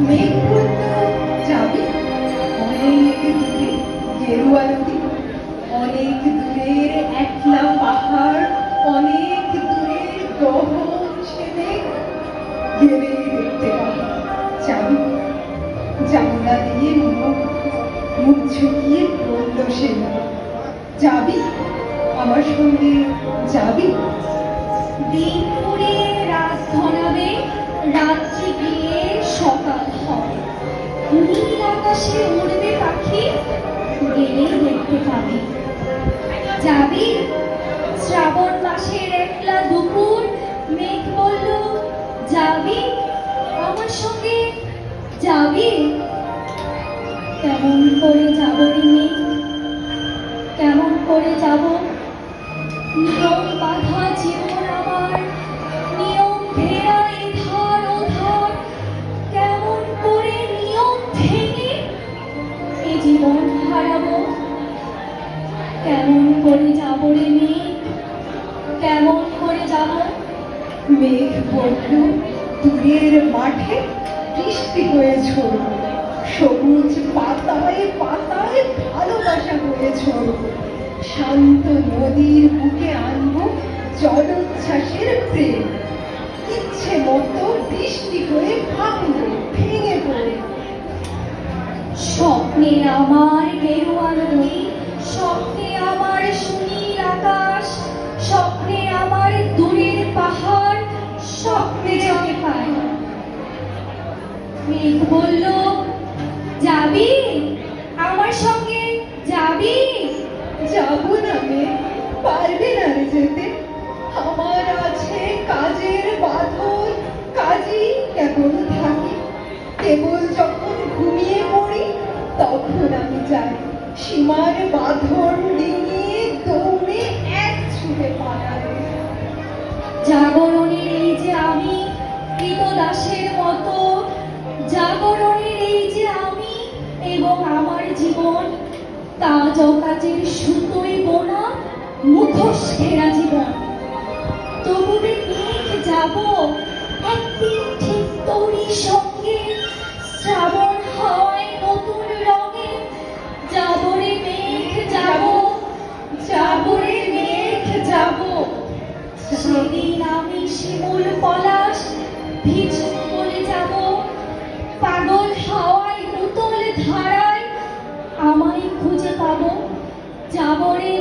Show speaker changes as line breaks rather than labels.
দূরে একলা পাহাড় অনেক দূরের গহন ছেলে ঘেরে দেখতে জানলা দিয়ে মুখ মুখ ঝুঁকিয়ে বলল সে যাবি আমার সঙ্গে যাবি?
দিনপুরের রাজধনা আকাশে উড়বে পাখি গেলেই দেখতে পাবি। যাবি? শ্রাবণ মাসের একলা দুপুর, মেঘ বলল, যাবি? আমার সঙ্গে যাবি? কেমন করে যাব রে মেঘ কেমন করে যাব? নিয়ম বাধা জীবন হারাবো? কেমন করে যাব রে মেয়ে? কেমন করে যাব?
মেঘ বলল দূরের মাঠে বৃষ্টি হয়ে ঝরল সবুজ পাতায় পাতায় ভালোবাসা হয়ে ঝরল শান্ত নদীর বুকে আনব
আকাশ, স্বপ্নে আমার দূরের পাহাড়, স্বপ্নে যাকে পাই মেঘ বলল, যাবি? আমার সঙ্গে যাবি?
যাব না পারবে না যেতে। তখন আমি যাই সীমার বাঁধন ডিঙিয়ে দৌড়ে এক ছুটে পালাবে
জাগরণের এই যে আমি কৃতদাসের মতো জাগরণের এই যে আমি এবং আমার জীবন তাজ কাজের সুতোয় বোনা মুখোশ ঘেরা জীবন তবুরে মেঘ যাব একদিন ঠিক তোরই সঙ্গে শ্রাবণ
সাগরে মেঘ যাব। সেদিন
আমি শিমুল পলাশ ভিজব বলে যাব। পাগল হাওয়ায় উতল ধারায় আমায় খুঁজে পাবো। যাবরে